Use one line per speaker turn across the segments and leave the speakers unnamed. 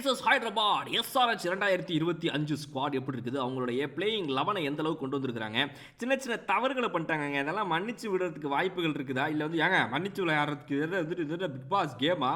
Sunrisers Hyderabad SRH இரண்டாயிரத்தி இருபத்தி அஞ்சு ஸ்குவாட் எப்படி இருக்குது? அவங்களுடைய பிளேயிங் லெவனை எந்த அளவுக்கு கொண்டு வந்திருக்காங்க சின்ன சின்ன தவறுகளை பண்ணிட்டாங்க இதெல்லாம் மன்னிச்சு விடுறதுக்கு வாய்ப்புகள் இருக்குதா? இல்லை வந்து ஏங்க மன்னிச்சு விளையாடுறதுக்கு இது வந்துட்டு இது பிக் பாஸ் கேமா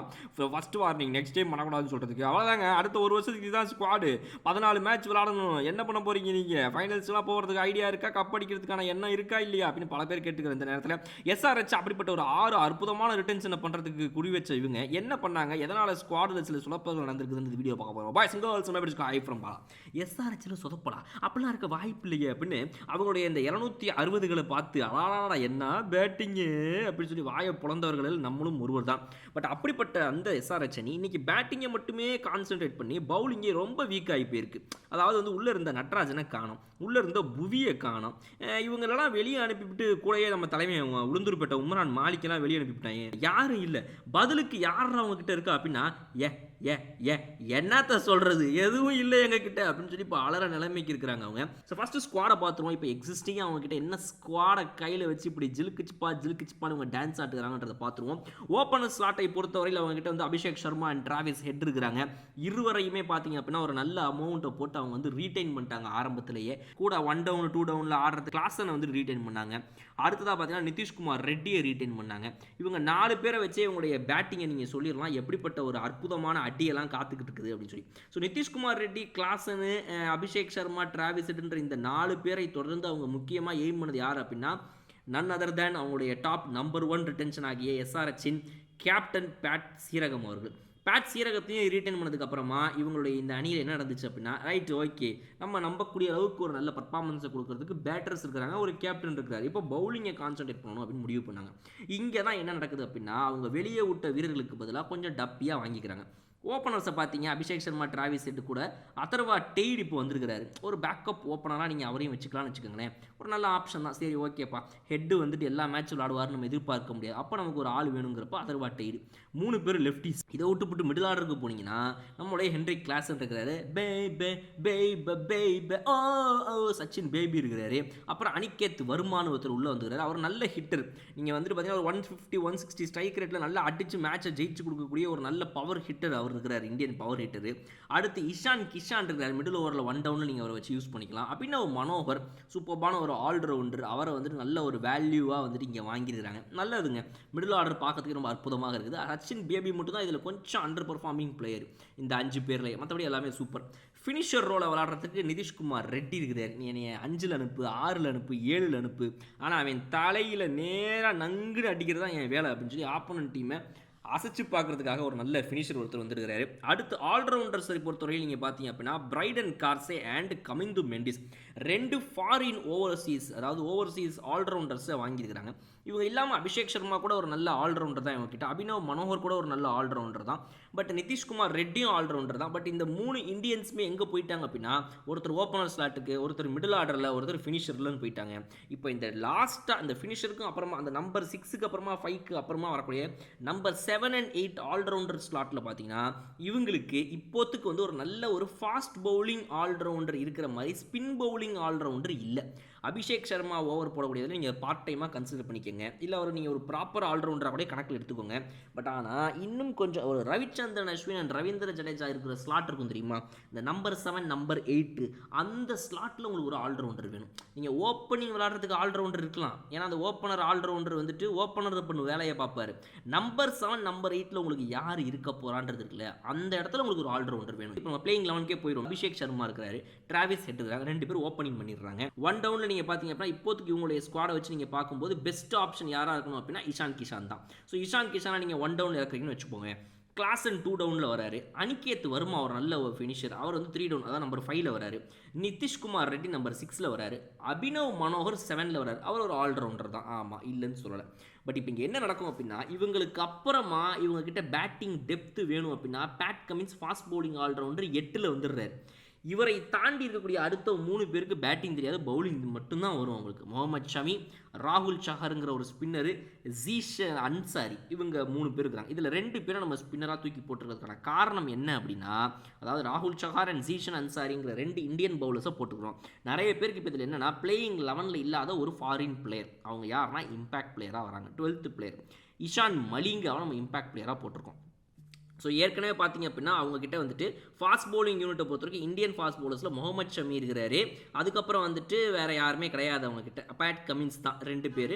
ஃபர்ஸ்ட் வார்னிங் நெக்ஸ்ட் டைம் பண்ணக்கூடாதுன்னு சொல்கிறதுக்கு அவ்வளோதாங்க அடுத்த ஒரு வருஷத்துக்கு இதுதான் ஸ்குவாடு பதினாலு மேட்ச் விளாடணும் என்ன பண்ண போறீங்க நீங்கள் ஃபைனல்ஸ்லாம் போகிறதுக்கு ஐடியா இருக்கா? கப் அடிக்கிறதுக்கான எண்ணம் இருக்கா? இல்லையா? அப்படின்னு பல பேர் கேட்டுக்கிற இந்த நேரத்தில். எஸ்ஆர்எச் அப்படிப்பட்ட ஒரு ஆறு அற்புதமான ரிட்டன்ஷனை பண்ணுறதுக்கு குறி வச்ச இவங்க. என்ன பண்ணாங்க? எதனால் ஸ்குவாடில் சில சுழப்பங்கள் நடந்திருக்குதுன்னு இந்த வீடியோ பார்க்க போகிறோம் பாய் சிங்கல்ஸ் எப்படி ஐ ஃப்ரம் பாலா எஸ்ஆர்எச்சில் சொதப்படா. அப்படிலாம் இருக்க வாய்ப்பு இல்லையே அப்படின்னு அவங்களுடைய இந்த இரநூத்தி அறுபதுகளை பார்த்து அலாடா என்ன பேட்டிங்கு அப்படின்னு சொல்லி வாயை புலந்தவர்களில் நம்மளும் ஒருவர் தான். பட் அப்படிப்பட்ட அந்த எஸ்ஆர்எச் அணி இன்னைக்கு பேட்டிங்கை மட்டுமே கான்சென்ட்ரேட் பண்ணி பவுலிங்கே ரொம்ப வீக் ஆகி போயிருக்கு. அதாவது வந்து உள்ளே இருந்த நட்ராஜனை காணும். உள்ளே இருந்த புவியை காணும். இவங்களெல்லாம் வெளியே அனுப்பிவிட்டு கூடயே நம்ம தலைமை உளுந்தூர்பேட்டை உமரான் மாலிக்கெல்லாம் வெளியே அனுப்பிவிட்டாங்க. யாரும் இல்லை. பதிலுக்கு யார் அவங்க கிட்ட இருக்கா அப்படின்னா ஏ ஏ ஏ என்னத்த சொல்கிறது எதுவும் இல்லை எங்ககிட்ட அப்படின்னு சொல்லி இப்போ அலற நிலைமைக்கு இருக்கிறாங்க அவங்க. ஸோ ஃபஸ்ட்டு ஸ்குவாடை பார்த்துருவோம். இப்போ எக்ஸிஸ்டிங்காக அவங்க கிட்ட என்ன ஸ்குவாடை கையில் வச்சு இப்படி ஜிலுக்குச்சுப்பா ஜிலுக்குச்சிப்பான்னு அவங்க டான்ஸ் ஆட்டுக்கிறாங்கன்றதை பார்த்துருவோம். ஓப்பனர் ஸ்லாட்டை பொறுத்தவரையில் அவங்க கிட்ட வந்து Abhishek Sharma and Travis Head இருக்கிறாங்க. இருவரையுமே பார்த்தீங்க அப்படின்னா ஒரு நல்ல அமௌண்ட்டை போட்டு அவங்க வந்து ரீட்டைன் பண்ணிட்டாங்க ஆரம்பத்திலேயே. கூட ஒன் டவுன் டூ டவுனில் ஆடுறது கிளாஸனை வந்து ரீட்டைன் பண்ணாங்க. அடுத்ததாக பார்த்தீங்கன்னா நிதிஷ்குமார் ரெட்டியை ரீட்டைன் பண்ணாங்க. இவங்க நாலு பேரை வச்சே இவங்களுடைய பேட்டிங்கை நீங்கள் சொல்லிடலாம். எப்படிப்பட்ட ஒரு அற்புதமான அடியெல்லாம் காத்துக்கிட்டு இருக்குது அப்படின்னு சொல்லி. ஸோ நிதிஷ்குமார் ரெட்டி கிளாஸனு அபிஷேக் சர்மா டிராவிசட்ன்ற இந்த நாலு பேரை தொடர்ந்து அவங்க முக்கியமாக எய்ம் பண்ணது யார் அப்படின்னா நன் அதர் தேன் அவங்களுடைய டாப் நம்பர் ஒன் ரிட்டன்ஷன் ஆகிய எஸ்ஆர்ஹெச்சின் கேப்டன் பேட் சீரகம் அவர்கள். பேட் சீரகத்தையும் ரீட்டைன் பண்ணதுக்கப்புறமா இவங்களுடைய இந்த அணியில் என்ன நடந்துச்சு அப்படின்னா ரைட் ஓகே நம்ம நம்பக்கூடிய அளவுக்கு ஒரு நல்ல பர்ஃபார்மன்ஸை கொடுக்கறதுக்கு பேட்டர்ஸ் இருக்கிறாங்க ஒரு கேப்டன் இருக்கிறார். இப்போ பவுலிங்கை கான்சன்ட்ரேட் பண்ணணும் அப்படின்னு முடிவு பண்ணாங்க. இங்கே தான் என்ன நடக்குது அப்படின்னா அவங்க வெளியே விட்ட வீரர்களுக்கு பதிலாக கொஞ்சம் டப்பியாக வாங்கிக்கிறாங்க. ஓப்பனர்ஸை பார்த்தீங்க அபிஷேக் சர்மா டிராவிஸ் ஹெட் கூட அதர்வா டெய்ட் இப்போ வந்திருக்கிறாரு. ஒரு பேக்கப் ஓப்பனராக நீங்கள் அவரையும் வச்சுக்கலாம்னு வச்சுக்கோங்களேன். ஒரு நல்ல ஆப்ஷன் தான். சரி ஓகேப்பா ஹெட்டு வந்துட்டு எல்லா மேட்ச் விளாடுவார்னு நம்ம எதிர்பார்க்க முடியாது. அப்போ நமக்கு ஒரு ஆள் வேணுங்கிறப்ப அதர்வா டெய்டு. மூணு பேர் லெஃப்டிஸ் இதை விட்டுப்புட்டு மிடில் ஆர்டருக்கு போனீங்கன்னா நம்மளுடைய ஹென்ரி கிளாஸ் இருக்கிறாரு. பே பே பே ஓ ஓ சச்சின் பேபி இருக்கிறாரு. அப்புறம் அனிகேத் வருமான ஒருத்தர் உள்ளே வந்துருக்காரு அவர் நல்ல ஹிட்டர் நீங்கள் வந்துட்டு பார்த்தீங்கன்னா ஒரு one fifty one sixty strike ரேட்டில் நல்லா அடிச்சு மேட்சை ஜெயிச்சு கொடுக்கக்கூடிய ஒரு நல்ல பவர் ஹிட்டர் அவர். இருக்கிறார் இந்தியன் பவர் ஹிட்டரு அடுத்து இஷான் கிஷான் இருக்கிறார் மிடில் ஓவரில் ஒன் டவுனில் நீங்கள் அவரை வச்சு யூஸ் பண்ணிக்கலாம். அப்படின்னா ஒரு மனோகர் சூப்பர்பான ஒரு ஆல்ரவுண்டர் அவரை வந்துட்டு நல்ல ஒரு வேல்யூவாக வந்துட்டு இங்கே வாங்கியிருக்கிறாங்க. நல்லதுங்க. மிடில் ஆர்டர் பார்க்கறதுக்கு ரொம்ப அற்புதமாக இருக்குது. சச்சின் பேபி மட்டும் தான் இதில் கொஞ்சம் அண்டர் பர்ஃபார்மிங் பிளேயர் இந்த அஞ்சு பேரில். மற்றபடி எல்லாமே சூப்பர் ஃபினிஷர் ரோலை விளாட்றதுக்கு நிதிஷ்குமார் ரெட்டி இருக்கிறார். நீ என்னைய அஞ்சில் அனுப்பு ஆறில் அனுப்பு ஏழில் அனுப்பு. ஆனால் அவன் தலையில் நேராக நங்குன்னு அடிக்கிறது தான் என் வேலை அப்படின்னு சொல்லி ஆப்போனன்ட் டீமை அசைச்சு பார்க்கறதுக்காக ஒரு நல்ல ஃபினிஷர் ஒருத்தர் வந்திருக்கிறாரு. அடுத்து ஆல்ரவுண்டர்ஸை பொறுத்தவரையில் நீங்கள் பார்த்தீங்க அப்படின்னா Brydon Carse and Kamindu Mendis ரெண்டு ஃபாரின் ஓவர்சீஸ் அதாவது ஓவர்சீஸ் ஆல்ரவுண்டர்ஸை வாங்கியிருக்கிறாங்க. இவங்க இல்லாமல் அபிஷேக் சர்மா கூட ஒரு நல்ல ஆல்ரவுண்டர் தான் இவங்க கிட்ட. அபினவ் மனோகர் கூட ஒரு நல்ல ஆல்ரவுண்டர் தான். பட் நிதிஷ்குமார் ரெட்டியும் ஆல்ரவுண்டர் தான். பட் இந்த மூணு இந்தியன்ஸுமே எங்கே போயிட்டாங்க அப்படின்னா ஒருத்தர் ஓப்பனர் ஸ்லாட்டுக்கு ஒருத்தர் மிடில் ஆர்டரில் ஒருத்தர் ஃபினிஷர்லன்னு போயிட்டாங்க. இப்போ இந்த லாஸ்ட்டாக அந்த ஃபினிஷருக்கும் அப்புறமா அந்த நம்பர் சிக்ஸுக்கு அப்புறமா ஃபைவ்க்கு அப்புறமா வரக்கூடிய number seven seven and eight allrounder ஸ்லாட்டில் பார்த்தீங்கன்னா இவங்களுக்கு இப்போத்துக்கு வந்து ஒரு நல்ல ஒரு ஃபாஸ்ட் பவுலிங் ஆல்ரவுண்டர் இருக்கிற மாதிரி ஸ்பின் பவுலிங் ஆல்ரவுண்டர் இல்லை. அபிஷேக் சர்மா ஓவர் போடக்கூடியதில் நீங்கள் பார்ட் டைமாக கன்சிடர் பண்ணிக்கோங்க. இல்லை அவர் நீங்கள் ஒரு ப்ராப்பர் ஆல்ரவுண்டராக கூட கணக்கில் எடுத்துக்கோங்க. பட் ஆனால் இன்னும் கொஞ்சம் ஒரு ரவிச்சந்திரன் அஸ்வின் அண்ட் ரவீந்திர ஜடேஜா இருக்கிற ஸ்லாட் இருக்கும் தெரியுமா? இந்த நம்பர் செவன் நம்பர் எயிட்டு அந்த ஸ்லாட்டில் உங்களுக்கு ஒரு ஆல்ரவுண்டர் வேணும். நீங்கள் ஓப்பனிங் விளாட்றதுக்கு ஆல்ரவுண்டர் இருக்கலாம். ஏன்னா அந்த ஓப்பனர் ஆல்ரவுண்டர் வந்துட்டு ஓப்பனர் பண்ண வேலையை பார்ப்பார். நம்பர் செவன் நம்பர் எயிட்டில் உங்களுக்கு யார் இருக்க போகிறான்றது இருக்குல்ல அந்த இடத்துல உங்களுக்கு ஒரு ஆல்ரவுண்டர் வேணும். இப்போ நம்ம பிளேயிங் லெவனுக்கே போயிடும் அபிஷேக் சர்மா இருக்கிறாரு டிராவிஸ் ஹெட் ரெண்டு பேரும் ஓப்பனிங் பண்ணிடுறாங்க. ஒன் டவுனில் நீங்கள் பார்த்தீங்க அப்படின்னா இப்போதைக்கு இவங்களுடைய ஸ்குவாடை வச்சு நீங்கள் பார்க்கும்போது பெஸ்ட் ஆப்ஷன் யாராக இருக்கணும் அப்படின்னா இஷான் கிஷான் தான். ஸோ இஷான் கிஷானை நீங்கள் ஒன் டவுன் இறக்குறீங்கன்னு வச்சுக்கோங்க கிளாஸ் அண்ட் டூ டவுனில் வராரு. அனிகேத் வருமா அவர் நல்ல ஒரு ஃபினிஷர் அவர் வந்து த்ரீ டவுன் அதான் நம்பர் ஃபைவ்ல வராரு. நிதிஷ்குமார் ரெட்டி நம்பர் சிக்ஸில் வராரு. அபினவ் மனோகர் செவனில் வராரு. அவர் ஒரு ஆல்ரவுண்டர் தான். ஆமாம் இல்லைன்னு சொல்லலை. பட் இப்போ இங்கே என்ன நடக்கும் அப்படின்னா இவங்களுக்கு அப்புறமா இவங்க கிட்ட பேட்டிங் டெப்த் வேணும் அப்படின்னா Pat Cummins fast bowling allrounder எட்டில் வந்துடுறாரு. இவரை தாண்டி இருக்கக்கூடிய அடுத்த மூணு பேருக்கு பேட்டிங் தெரியாது பவுலிங் மட்டும்தான் வரும் அவங்களுக்கு. முகமது ஷமி ராகுல் சஹருங்கிற ஒரு ஸ்பின்னரு ஜீஷ அன்சாரி இவங்க மூணு பேர் இருக்கிறாங்க இதில் ரெண்டு பேரை நம்ம ஸ்பின்னராக தூக்கி போட்டுருக்கிறதுக்கான காரணம் என்ன அப்படின்னா அதாவது ராகுல் சஹார் அண்ட் ஜீஷன் அன்சாரிங்கிற ரெண்டு இந்தியன் பவுலர்ஸை போட்டுக்கிறோம். நிறைய பேருக்கு இப்போ இதில் என்னென்னா பிளேயிங் லெவனில் இல்லாத ஒரு ஃபாரின் பிளேயர் அவங்க யாருன்னா இம்பாக்ட் பிளேயராக வராங்க. டுவெல்த்து பிளேயர் இஷான் மலிங்காவை நம்ம இம்பாக்ட் பிளேயராக போட்டிருக்கோம். ஸோ ஏற்கனவே பார்த்தீங்க அப்படின்னா அவங்கக்கிட்ட வந்துட்டு ஃபாஸ்ட் bowling யூனிட்டை பொறுத்த வரைக்கும் இந்தியன் ஃபாஸ்ட் போலர்ஸில் முகமது ஷமி இருக்கிறாரு. அதுக்கப்புறம் வந்துட்டு வேறு யாருமே கிடையாது அவங்கக்கிட்ட பேட் கமின்ஸ் தான் ரெண்டு பேர்.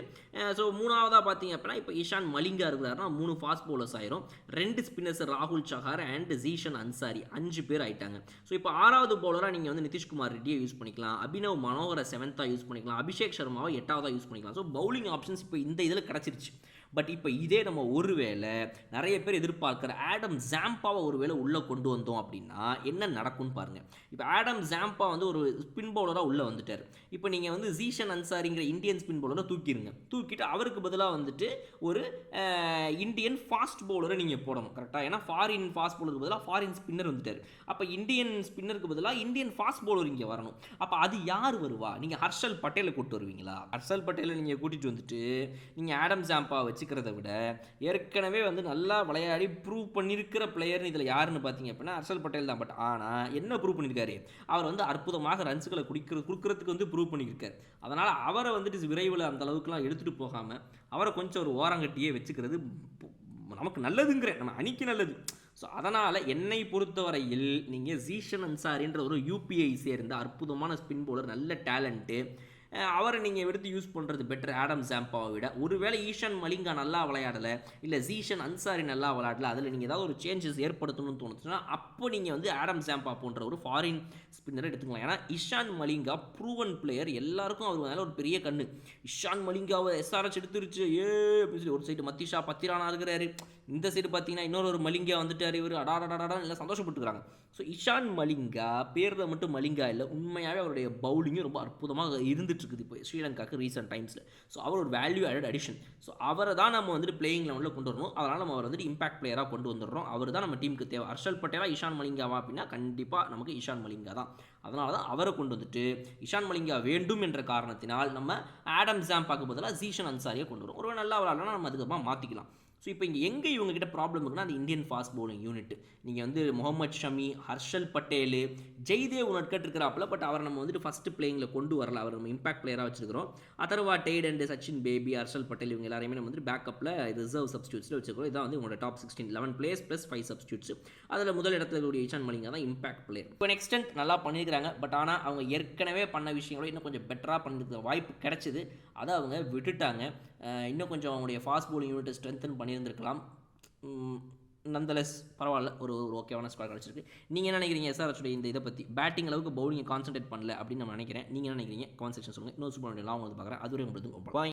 ஸோ மூணாவதாக பார்த்தீங்க அப்படின்னா இப்போ இஷான் மலிங்கா இருக்கிறாருனா மூணு ஃபாஸ்ட் bowlers ஆயிரும். ரெண்டு ஸ்பின்னர்ஸ் ராகுல் சஹார் அண்ட் ஜீஷன் அன்சாரி அஞ்சு பேர் ஆயிட்டாங்க. ஸோ இப்போ ஆறாவது பவுலராக நீங்கள் வந்து நிதிஷ்குமார் ரெட்டியை யூஸ் பண்ணிக்கலாம். அபினவ் மனோகரை செவன்த்தாக யூஸ் பண்ணிக்கலாம். அபிஷேக் சர்மாவை எட்டாவதாக யூஸ் பண்ணிக்கலாம். ஸோ பவுலிங் ஆப்ஷன்ஸ் இப்போ இந்த இதில் கிடச்சிருச்சு. பட் இப்போ இதே நம்ம ஒருவேளை நிறைய பேர் எதிர்பார்க்குற ஆடம் ஜாம்பாவை ஒருவேளை உள்ளே கொண்டு வந்தோம் அப்படின்னா என்ன நடக்கும்னு பாருங்கள் இப்போ ஆடம் ஜாம்பா வந்து ஒரு ஸ்பின் பவுலராக உள்ளே வந்துட்டார். இப்போ நீங்கள் வந்து ஜீஷன் அன்சாரிங்கிற இந்தியன் ஸ்பின் பவுலரை தூக்கிடுங்க தூக்கிட்டு அவருக்கு பதிலாக வந்துட்டு ஒரு இந்தியன் ஃபாஸ்ட் பவுலரை நீங்கள் போடணும். கரெக்டாக ஏன்னா ஃபாரின் ஃபாஸ்ட் பவுலருக்கு பதிலாக ஃபாரின் ஸ்பின்னர் வந்துட்டார். அப்போ இந்தியன் ஸ்பின்னருக்கு பதிலாக இந்தியன் ஃபாஸ்ட் பவுலர் இங்கே வரணும். அப்போ அது யார் வருவா? நீங்கள் ஹர்ஷல் பட்டேலை கூப்பிட்டு வருவீங்களா? ஹர்ஷல் பட்டேலை நீங்கள் கூட்டிகிட்டு வந்துட்டு நீங்கள் ஆடம் ஜாம்பா வச்சுக்கிறத விட ஏற்கனவே வந்து நல்லா விளையாடி ப்ரூவ் பண்ணியிருக்கிற பிளேயர்னு இதில் யாருன்னு பார்த்தீங்க அப்படின்னா ஹர்ஷல் பட்டேல் தான். பட் ஆனால் என்ன ப்ரூவ் பண்ணியிருக்காரு? அவர் வந்து அற்புதமாக ரன்ஸுகளை குடிக்கிற கொடுக்கறதுக்கு வந்து ப்ரூவ் பண்ணியிருக்காரு. அதனால் அவரை வந்துட்டு விரைவில் அந்த அளவுக்குலாம் எடுத்துகிட்டு போகாமல் அவரை கொஞ்சம் ஒரு ஓரங்கட்டியே வச்சுக்கிறது நமக்கு நல்லதுங்கிறேன் நம்ம அணிக்கு நல்லது. ஸோ அதனால் என்னை பொறுத்தவரையில் நீங்கள் ஜீஷன் அன்சாரின்ற ஒரு யூபிஐ சேர்ந்த அற்புதமான ஸ்பின் பவுலர் நல்ல டேலண்ட்டு அவரை நீங்கள் எடுத்து யூஸ் பண்ணுறது பெட்டர் ஆடம் ஜாம்பாவை விட. ஒருவேளை ஈஷான் மலிங்கா நல்லா விளையாடலை இல்லை ஜீஷன் அன்சாரி நல்லா விளையாடல அதில் நீங்கள் ஏதாவது ஒரு சேஞ்சஸ் ஏற்படுத்தணும்னு தோணுச்சுன்னா அப்போ நீங்கள் வந்து ஆடம் ஜாம்பா போன்ற ஒரு ஃபாரின் ஸ்பின்னரை எடுத்துக்கலாம். ஏன்னா இஷான் மலிங்கா ப்ரூவன் பிளேயர் எல்லாருக்கும் அவர் மேலே ஒரு பெரிய கண்ணு. இஷான் மலிங்காவை எஸ்ஆர்எஸ் எடுத்துருச்சு. ஏ அப்படின்னு சொல்லி ஒரு சைடு மத்திஷா பத்திரானா இருக்கிறாரு. இந்த சைடு பார்த்தீங்கன்னா இன்னொரு ஒரு மலிங்கா வந்துட்டார் இவர். அடாடடாடா எல்லாம் சந்தோஷப்பட்டுக்கிறாங்க. ஸோ இஷான் மலிங்கா பேரில் மட்டும் மலிங்கா இல்லை. உண்மையாகவே அவருடைய பவுலிங்கும் ரொம்ப அற்புதமாக இருந்து இருக்குது இப்போ ஸ்ரீலங்காக்கு ரீசெண்ட் டைம்ஸில் ஸோ அவர் ஒரு வேல்யூ ஆடட் அடிஷன் ஸோ அவரை தான் நம்ம வந்துட்டு பிளேயிங் லெவலில் கொண்டு வரணும். அதனால் நம்ம அவர் வந்துட்டு இம்பாக்ட் பிளேயராக கொண்டு வந்துடுறோம். அவர் தான் நம்ம டீமுக்கு தேவை. ஹர்ஷல் பட்டேலா இஷான் மலிங்காவா அப்படின்னா கண்டிப்பாக நமக்கு இஷான் மலிங்கா தான். அதனால தான் அவரை கொண்டு வந்துட்டு இஷான் மலிங்கா வேண்டும் என்ற காரணத்தினால் நம்ம ஆடம் ஜாம்பாக்கு பதிலாக ஜீஷன் அன்சாரியை கொண்டு வரோம். ஒரு நல்லா விளாட்னா நம்ம அதுக்கப்புறமா மாற்றிக்கலாம் ஸோ இப்போ இங்கே எங்கே இவங்க கிட்ட ப்ராப்ளம் இருக்குன்னா அந்த இந்தியன் ஃபாஸ்ட் பவுலிங் யூனிட் நீங்கள் வந்து முகமது ஷமி ஹர்ஷல் பட்டேல் ஜெய்தேவ் உனட்கட் இருக்கிறாப்புல பட் அவரை நம்ம வந்துட்டு ஃபஸ்ட்டு பிளேயிங்கில் கொண்டு வரல. அவர் நம்ம இம்பாக்ட் பிளேயராக வச்சிருக்கிறோம். அதர்வா டெய்ட் அண்ட் சச்சின் பேபி ஹர்ஷல் பட்டேல் இவங்க எல்லாருமே நம்ம வந்து பேக்கப்பில் ரிசர்வ் சப்ஸ்டியூட்ஸில் வச்சிருக்கிறோம். இதான் வந்து உங்களோட top sixteen eleven plays plus five substitutes அதில் முதல் இடத்துல இருக்கக்கூடிய இஷான் மலிங்கா தான் இம்பாக்ட் பிளேயர் இப்போ நெக்ஸ்ட் நல்லா பண்ணியிருக்காங்க பட் ஆனால் அவங்க ஏற்கனவே பண்ண விஷயங்களோட இன்னும் கொஞ்சம் பெட்டராக பண்ணுறதுக்கு வாய்ப்பு கிடச்சிது. அதை அவங்க விட்டுட்டாங்க. இன்னும் கொஞ்சம் அவங்களுடைய ஃபாஸ்ட் போலிங் யூனிட்டை ஸ்ட்ரென்தன் பண்ணியிருந்திருக்கலாம். நந்தலஸ் பரவாயில்ல. ஒரு ஒரு ஓகேவான ஸ்கோர் கிடச்சிருக்கு. நீங்கள் என்ன நினைக்கிறீங்க எஸ்ஆர்எச்சுடைய இந்த இதை பற்றி பேட்டிங் அளவுக்கு பவுலிங் கான்சென்ட்ரேட் பண்ணல அப்படின்னு நான் நினைக்கிறேன். நீங்கள் என்ன நினைக்கிறீங்க? கான்செக்ஷன் சொல்லுங்கள் இன்னொரு சூப்பர் லாங் வந்து பார்க்குறேன். அதுவரை உங்களுக்கு